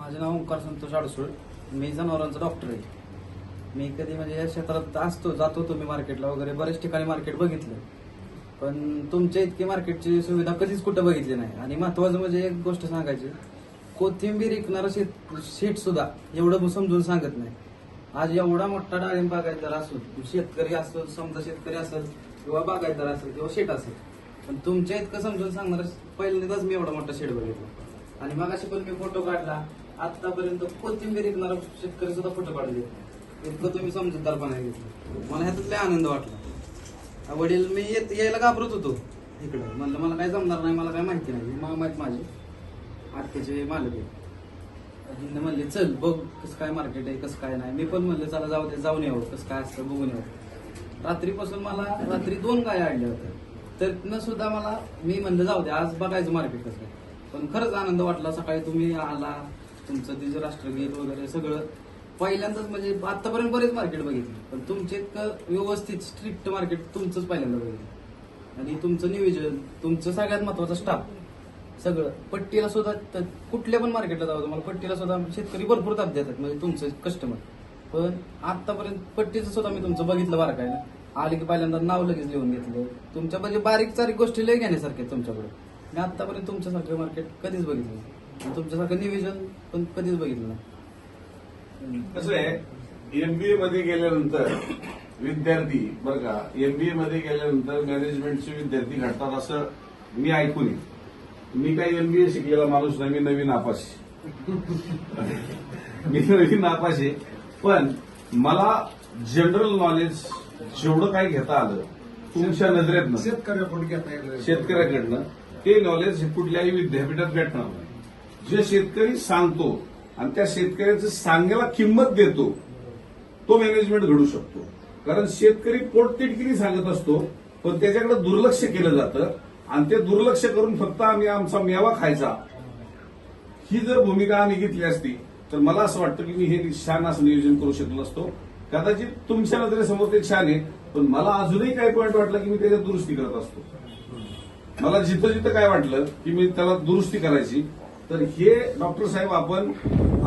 माझं नाव ओंकार संतोष अडसूळ मी जनावरांचा डॉक्टर आहे. मी कधी म्हणजे या क्षेत्रात असतो जातो तुम्ही मार्केटला वगैरे बरेच ठिकाणी मार्केट बघितलं. पण तुमच्या इतकी मार्केटची सुविधा कधीच कुठं बघितली नाही. आणि महत्वाचं म्हणजे एक गोष्ट सांगायची कोथिंबीर विकणारं शेत शेट सुद्धा एवढं समजून सांगत नाही. आज एवढा मोठा डाळिंब बागायतदार असो शेतकरी असो समजा शेतकरी असेल किंवा बागायतदार असेल किंवा शेट असेल पण तुमच्या इतकं समजून सांगणार पहिल्यांदाच मी एवढा मोठा शेड बघितला. आणि मग पण मी फोटो काढला आतापर्यंत कोथिंबीर विकणारा शेतकरी सुद्धा फोटो काढले इतकं तुम्ही समजूतदारपणा घेतलं. मला ह्याच्यात लय आनंद वाटला. वडील मी येत यायला घाबरत होतो इकडं. म्हणलं मला काय जमणार नाही मला काय माहिती नाही. मामा आहेत माझे. आत्याचे मालक आहे म्हणले चल बघ कसं काय मार्केट आहे कसं काय नाही. मी पण म्हणलं चला जाऊ दे जाऊन यावं कसं काय असतं बघून यावं. रात्रीपासून मला रात्री दोन गाय आणल्या होत्या. तर तिनं सुद्धा मला मी म्हणलं जाऊ दे आज बघायचं मार्केट कसं पण खरंच आनंद वाटला. सकाळी तुम्ही आला तुमचं तिचं राष्ट्रगीत वगैरे सगळं पहिल्यांदाच म्हणजे आतापर्यंत बरेच मार्केट बघितले. पण तुमचे इतकं व्यवस्थित स्ट्रिक्ट मार्केट तुमचंच पहिल्यांदा बघितलं. आणि तुमचं नियोजन तुमचं सगळ्यात महत्वाचं स्टाफ सगळं. पट्टीला सुद्धा कुठल्या पण मार्केटला जाऊ तुम्हाला पट्टीला सुद्धा शेतकरी भरपूर ताप देतात म्हणजे तुमचे कस्टमर पण आतापर्यंत पट्टीचं सुद्धा मी तुमचं बघितलं बरं काय ना आले की पहिल्यांदा नाव लगेच लिहून घेतलं. तुमच्या म्हणजे बारीक चारीक गोष्टी लय घेण्यासारख्या तुमच्याकडे. मी आतापर्यंत तुमच्यासारखं मार्केट कधीच बघितलं नाही. तुमच्यासारखं नियोजन पण कधीच बघितलं नाही. कसं आहे एमबीए मध्ये गेल्यानंतर विद्यार्थी बरं का एमबीए मध्ये गेल्यानंतर मॅनेजमेंटचे विद्यार्थी घडतात असं मी ऐकून आहे. मी काही एमबीए शिकलेला माणूस नाही मी नवीन नापाशी मी नवीन नापाशी पण मला जनरल नॉलेज जेवढं काही घेता आलं तुमच्या नजरेतनं शेतकऱ्याकडून घेता येईल शेतकऱ्याकडनं ते नॉलेज कुठल्याही विद्यापीठात भेटणार नाही. जे शेतकरी सांगतो आणि त्या शेतकऱ्याचं सांगायला किंमत देतो तो मॅनेजमेंट घडू शकतो. कारण शेतकरी पोटतिडकीने सांगत असतो पण त्याच्याकडे दुर्लक्ष केलं जातं आणि ते दुर्लक्ष करून फक्त आम्ही आमचा मेवा खायचा. ही जर भूमिका आम्ही घेतली असती तर मला असं वाटतं की मी हे छान असं नियोजन करू शकलो असतो. कदाचित तुमच्या नजरेसमोर ते छान आहे पण मला अजूनही काय पॉईंट वाटला की मी त्याच्यात दुरुस्ती करत असतो. मला जिथं जिथं काय वाटलं की मी त्याला दुरुस्ती करायची तर हे डॉक्टर साहेब आपण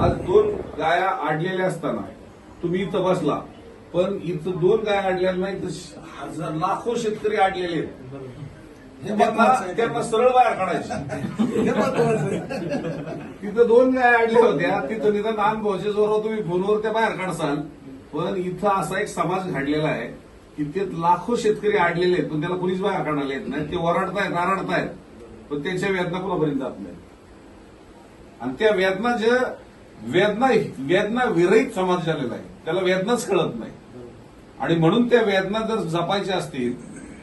आज दोन गाया आडलेल्या असताना तुम्ही इथं बसला पण इथं दोन गाया आडलेल्या नाही तर हजार लाखो शेतकरी आडलेले आहेत. हे त्यांना सरळ बाहेर काढायची. तिथं दोन गाय आडल्या होत्या तिथं निदान भाऊच्या जोरावर तुम्ही फोनवर त्या बाहेर काढसाल. पण इथं असा एक समाज घडलेला आहे की ते लाखो शेतकरी आडलेले आहेत पण त्याला कुणीच बाहेर काढायला येत नाही. ते वरडतायत आरडतायत पण त्यांच्या वेदना कुणापर्यंत जात नाही आणि त्या वेदना जे वेदना वेदना विरहित समाज झालेला आहे. त्याला वेदनाच कळत नाही. आणि म्हणून त्या वेदना जर जपायच्या असतील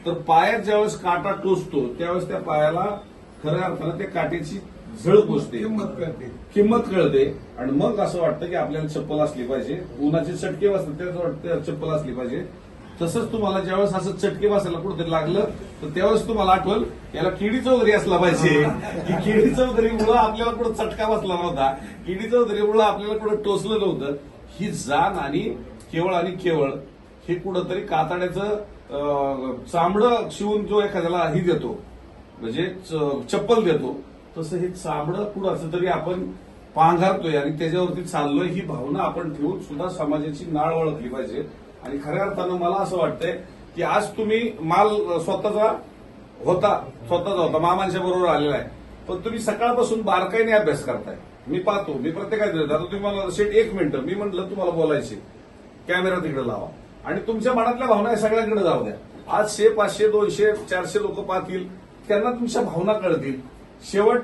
तर पायात ज्यावेळेस काटा टोचतो त्यावेळेस त्या पायाला खऱ्या अर्थानं त्या काट्याची झळ पोचते. किंमत कळते. किंमत कळते. आणि मग असं वाटतं की आपल्याला चप्पल असली पाहिजे. उन्हाचे चटके बसतात त्याच वाटतं चप्पल असली पाहिजे. तसंच तुम्हाला ज्यावेळेस असं चटके बसायला कुठेतरी लागलं तर त्यावेळेस तुम्हाला आठवल याला किडी चौधरी असला पाहिजे. की किडी चौधरी मुळे आपल्याला कुठं चटका बसला नव्हता. किडी चौधरी मुळे आपल्याला कुठं टोचलं नव्हतं. ही जाण आणि केवळ आणि केवळ हे कुठंतरी कातड्याचं चामडं शिवून जो एखाद्याला ही देतो म्हणजे च- चप्पल देतो तसं हे चामडं असं तरी आपण पांघरतोय आणि त्याच्यावरती चाललोय ही भावना आपण ठेवून सुद्धा समाजाची नाळ ओळखली पाहिजे. आणि खऱ्या अर्थानं मला असं वाटतंय की आज तुम्ही माल स्वतःचा होता स्वतःचा होता मामांच्या बरोबर आलेला आहे. पण तुम्ही सकाळपासून बारकाईने अभ्यास करताय. मी पाहतो मी प्रत्येकात आता तुम्ही मला शेट एक मिनिटं मी म्हटलं तुम्हाला बोलायचे. कॅमेरा तिकडे लावा. आणि तुमच्या मनातल्या भावना या सगळ्यांकडे जाऊ द्या. आज शे पाचशे दोनशे चारशे लोक पाहतील त्यांना तुमच्या भावना कळतील. शेवट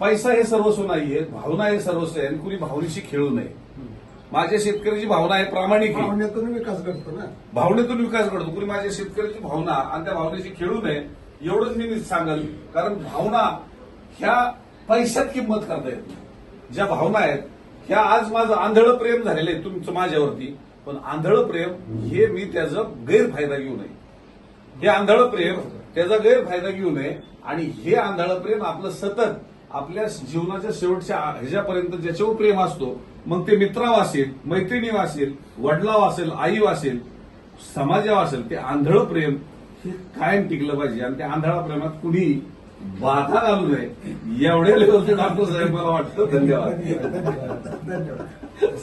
पैसा हे सर्वस्व नाहीये भावना हे सर्वस्व आहे. आणि कुणी भावनेशी खेळू नये. माझ्या शेतकऱ्याची भावना आहे प्रामाणिक भावनेतून विकास घडतो ना. भावनेतून विकास घडतो कुणी माझ्या शेतकऱ्याची भावना आणि त्या भावनेशी खेळू नये एवढंच मी सांगेल. कारण भावना ह्या पैशात किंमत करता येत नाही. ज्या भावना आहेत ह्या आज माझं आंधळ प्रेम झालेलं आहे तुमचं माझ्यावरती. पण आंधळ प्रेम हे मी त्याचा गैरफायदा घेऊ नये. हे आंधळ प्रेम त्याचा गैरफायदा घेऊ नये आणि हे आंधळ प्रेम आपलं सतत आपल्या जीवनाच्या शेवटच्या ह्याच्यापर्यंत ज्याच्यावर प्रेम असतो मग ते मित्राव असेल मैत्रिणी असेल वडिलाव असेल आई असेल समाजाव असेल ते आंधळ प्रेम हे कायम टिकलं पाहिजे. आणि त्या आंधळा प्रेमात कुणी बाधा घालू नये. एवढ्या लेवलचे डॉक्टर साहेब मला वाटतं. धन्यवाद. धन्यवाद.